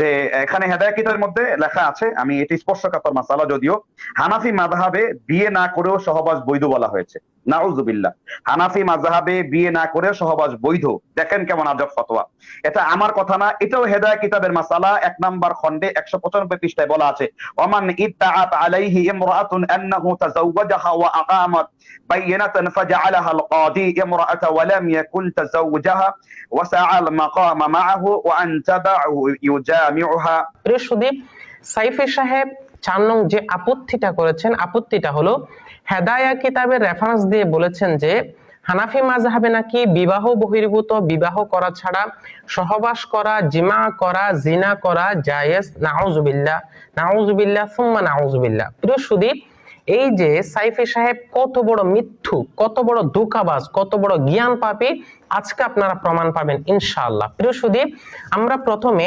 যে এখানে হেদায়কিতের মধ্যে লেখা আছে আমি এটি স্পর্শকাতর মাসালা যদিও হানাফি মাধাবে বিয়ে না করেও সহবাস বৈধ বলা হয়েছে। নাউজুবিল্লাহ। হানাফি মাযহাবে বিয়ে না করেও সহবাস বৈধ। দেখেন কেমন আজব ফতোয়া। এটা আমার কথা না, এটাও হেদায়া কিতাবের মাসালা। এক নাম্বার খণ্ডে একশো পঁচানব্বই পৃষ্ঠায় বলা আছে, ওমান ইত্তাআত আলাইহি ইমরাআতুন আন্নাহু তাযাওয়াজাহা ওয়া আকামাত বাইনাতান ফাজআলাহা আল-কাদি ইমরাআতা ওয়া লাম ইয়াকুন তাযাওয়াজাহা ওয়া সাআল মাকামা মাআহু ওয়া আন তাদাহু ইউজামিউহা। প্রিয় সুদীপ, সাইফি সাহেব চার নং যে আপত্তিটা করেছেন, আপত্তিটা হলো, হেদায়া কিতাবের রেফারেন্স দিয়ে বলেছেন যে, হানাফি মাযহাবে নাকি বিবাহ বহির্ভূত, বিবাহ করা ছাড়া, সহবাস করা, জিমা করা, জিনা করা জায়েজ, নাউজুবিল্লাহ নাউজুবিল্লাহ সুম্মা নাউজুবিল্লাহ। প্রিয় সুদীপ, এই যে সাইফি সাহেব কত বড় মিথ্যু, কত বড় ধোকাবাজ, কত বড় জ্ঞান পাপী আজকে আপনারা প্রমাণ পাবেন ইনশাআল্লাহ। প্রিয় সুদীপ, আমরা প্রথমে